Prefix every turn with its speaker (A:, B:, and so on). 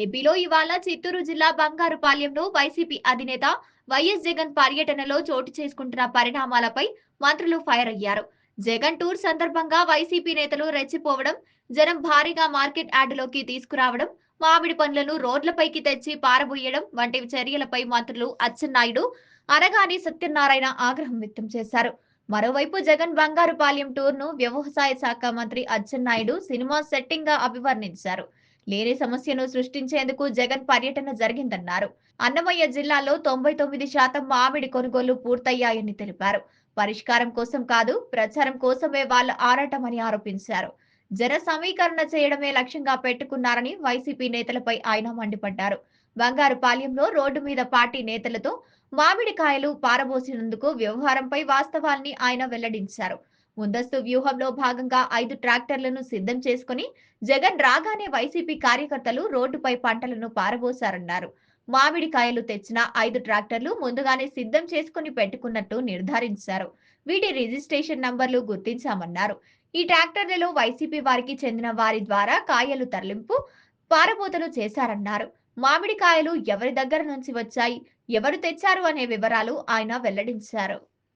A: ఏపీలో ఇవాళ చిత్తూరు జిల్లా బంగారుపాలెంలో వైసీపీ అధినేత వైఎస్ జగన్ పర్యటనలో చోటు చేసుకుంటున్న పరిణామాలపై మంత్రులు ఫైర్ అయ్యారు. జగన్ టూర్ సందర్భంగా వైసీపీ నేతలు రెచ్చిపోవడం జనం భారీగా మార్కెట్ యార్డులోకి తీసుకురావడం మామిడి పండ్లను రోడ్లపైకి తెచ్చి పారబోయడం వంటి చర్యలపై మంత్రులు అచ్చెన్నాయుడు అనగాని సత్యనారాయణ ఆగ్రహం వ్యక్తం చేశారు. మరోవైపు జగన్ బంగారుపాలెం టూర్ను వ్యవసాయ శాఖ మంత్రి అచ్చెన్నాయుడు సినిమా సెట్టింగ్గా అభివర్ణించారు. లేని సమస్యను సృష్టించేందుకు జగన్ పర్యటన జరిగిందన్నారు. అన్నమయ్య జిల్లాలో తొంభై తొమ్మిది శాతం మామిడి కొనుగోలు పూర్తయ్యాయని తెలిపారు. పరిష్కారం కోసం కాదు ప్రచారం కోసమే వాళ్ళ ఆరాటమని ఆరోపించారు. జన సమీకరణ చేయడమే లక్ష్యంగా పెట్టుకున్నారని వైసీపీ నేతలపై ఆయన మండిపడ్డారు. బంగారుపాలెంలో రోడ్డు మీద పార్టీ నేతలతో మామిడికాయలు పారబోసినందుకు వ్యవహారంపై వాస్తవాల్ని ఆయన వెల్లడించారు. ముందస్తు వ్యూహంలో భాగంగా ఐదు ట్రాక్టర్లను సిద్ధం చేసుకుని జగన్ రాగానే వైసీపీ కార్యకర్తలు రోడ్డుపై పంటలను పారబోశారన్నారు మామిడికాయలు తెచ్చిన ఐదు ట్రాక్టర్లు ముందుగానే సిద్ధం చేసుకుని పెట్టుకున్నట్టు నిర్ధారించారు. వీటి రిజిస్ట్రేషన్ నంబర్లు గుర్తించామన్నారు. ఈ ట్రాక్టర్లలో వైసీపీ వారికి చెందిన వారి ద్వారా కాయలు తరలింపు పారబోతలు చేశారన్నారు. మామిడికాయలు ఎవరి దగ్గర నుంచి వచ్చాయి ఎవరు తెచ్చారు అనే వివరాలు ఆయన వెల్లడించారు.